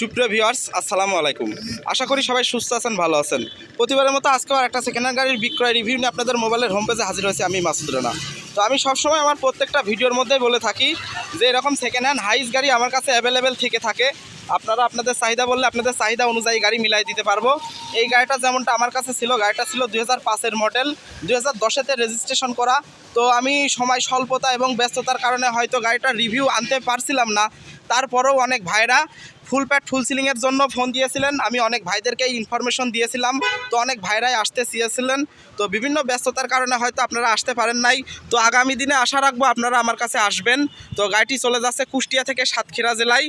সুপ্রিয় ভিউয়ার্স, আসসালামু আলাইকুম। আশা করি সবাই সুস্থ আছেন, ভালো আছেন। প্রতিবারের মতো আজকেও একটা সেকেন্ড হ্যান্ড গাড়ির বিক্রয় রিভিউ নিয়ে আপনাদের মোবাইলের হোম পেজে হাজির হয়েছে আমি মাসুদ রানা। তো আমি সবসময় আমার প্রত্যেকটা ভিডিওর মধ্যে বলে থাকি যে এরকম সেকেন্ড হ্যান্ড হাইস গাড়ি আমার কাছে অ্যাভেলেবেল থেকে থাকে। আপনারা আপনাদের চাহিদা বললে আপনাদের চাহিদা অনুযায়ী গাড়ি মিলাই দিতে পারব। এই গাড়িটা যেমনটা আমার কাছে ছিল, গাড়িটা ছিল দুই হাজার পাঁচের মডেল দুই হাজার দশেতে রেজিস্ট্রেশন করা। তো আমি সময় স্বল্পতা এবং ব্যস্ততার কারণে হয়তো গাড়িটার রিভিউ আনতে পারছিলাম না। তারপরেও অনেক ভাইরা ফুল প্যাট, ফুল সিলিংয়ের জন্য ফোন দিয়েছিলেন। আমি অনেক ভাইদেরকে ইনফরমেশন দিয়েছিলাম। তো অনেক ভাইরাই আসতে চেয়েছিলেন। তো বিভিন্ন ব্যস্ততার কারণে হয়তো আপনারা আসতে পারেন নাই। তো আগামী দিনে আশা রাখব আপনারা আমার কাছে আসবেন। তো গাড়িটি চলে যাচ্ছে কুষ্টিয়া থেকে সাতক্ষীরা জেলায়।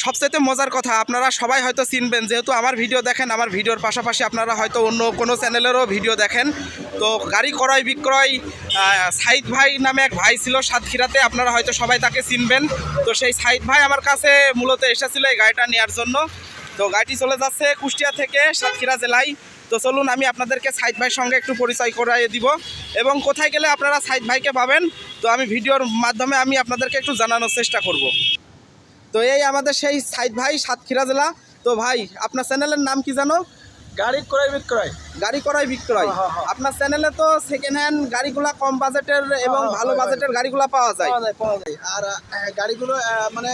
সবচেয়ে মজার কথা, আপনারা সবাই হয়তো চিনবেন, যেহেতু আমার ভিডিও দেখেন, আমার ভিডিওর পাশাপাশি আপনারা হয়তো অন্য কোনো চ্যানেলেরও ভিডিও দেখেন। তো গাড়ি ক্রয় বিক্রয় সাইদ ভাই নামে এক ভাই ছিল সাতক্ষীরাতে, আপনারা হয়তো সবাই তাকে চিনবেন। তো সেই সাইদ ভাই আমার কাছে মূলত এসেছিল এই গাড়িটা নেওয়ার জন্য। তো গাড়িটি চলে যাচ্ছে কুষ্টিয়া থেকে সাতক্ষীরা জেলায়। তো চলুন, আমি আপনাদেরকে সাইদ ভাইয়ের সঙ্গে একটু পরিচয় করাই দিব। এবং কোথায় গেলে আপনারা সাইদ ভাইকে পাবেন, তো আমি ভিডিওর মাধ্যমে আমি আপনাদেরকে একটু জানানোর চেষ্টা করব। তো এই আমাদের সেই সাইদ ভাই সাতক্ষীরা জেলা। তো ভাই আপনার চ্যানেলের নাম কি জানো? গাড়ি ক্রয় বিক্রয়। গাড়ি করাই বিক্রয়। হ্যাঁ, হ্যাঁ। আপনার চ্যানেলে তো সেকেন্ড হ্যান্ড গাড়িগুলা কম বাজেটের এবং হ্যাঁ, ভালো বাজেটের গাড়িগুলা পাওয়া যায়। পাওয়া যায় আর গাড়িগুলো মানে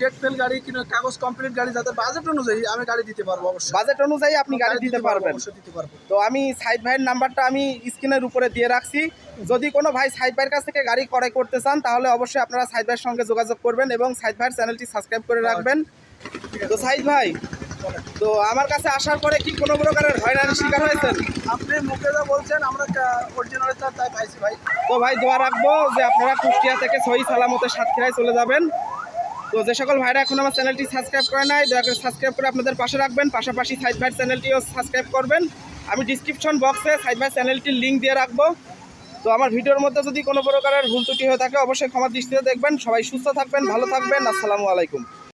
ডেট ফেল গাড়ি কিনা কাগজ কমপ্লিট গাড়ি যাতে বাজেট অনুযায়ী আমি গাড়ি দিতে পারব অবশ্যই। বাজেট অনুযায়ী আপনি গাড়ি দিতে পারবেন। অবশ্যই দিতে পারব। তো আমি সাইদ ভাইয়ের নাম্বারটা আমি স্ক্রিনের উপরে দিয়ে রাখছি। যদি কোনো ভাই সাইদ ভাইয়ের কাছ থেকে গাড়ি ক্রয় করতে চান তাহলে অবশ্যই আপনারা সাইদ ভাইয়ের সঙ্গে যোগাযোগ করবেন এবং সাইদ ভাইয়ের চ্যানেলটি সাবস্ক্রাইব করে রাখবেন। তো সাইদ ভাই তো আমার কাছে আসার পরে কি কোনো প্রকারের হয়রানির শিকার হয়েছেন? আপনি মুখে যা বলছেন আমরা অরিজিনাল তাই পাইছি ভাই। তো ভাই দোয়া রাখব যে আপনারা কুষ্টিয়া থেকে সহি সালামতে সাতক্ষীরায় চলে যাবেন। তো যে সকল ভাইরা এখন আমার চ্যানেলটি সাবস্ক্রাইব করে নাই, দয়া করে সাবস্ক্রাইব করে আপনাদের পাশে রাখবেন। পাশাপাশি সাইড ভাইয়ের চ্যানেলটিও সাবস্ক্রাইব করবেন। আমি ডিসক্রিপশন বক্সে সাইড ভাই চ্যানেলটির লিঙ্ক দিয়ে রাখব। তো আমার ভিডিওর মধ্যে যদি কোনো প্রকারের ভুল ত্রুটি হয়ে থাকে, অবশ্যই ক্ষমা দৃষ্টিতে দেখবেন। সবাই সুস্থ থাকবেন, ভালো থাকবেন। আসসালামু আলাইকুম।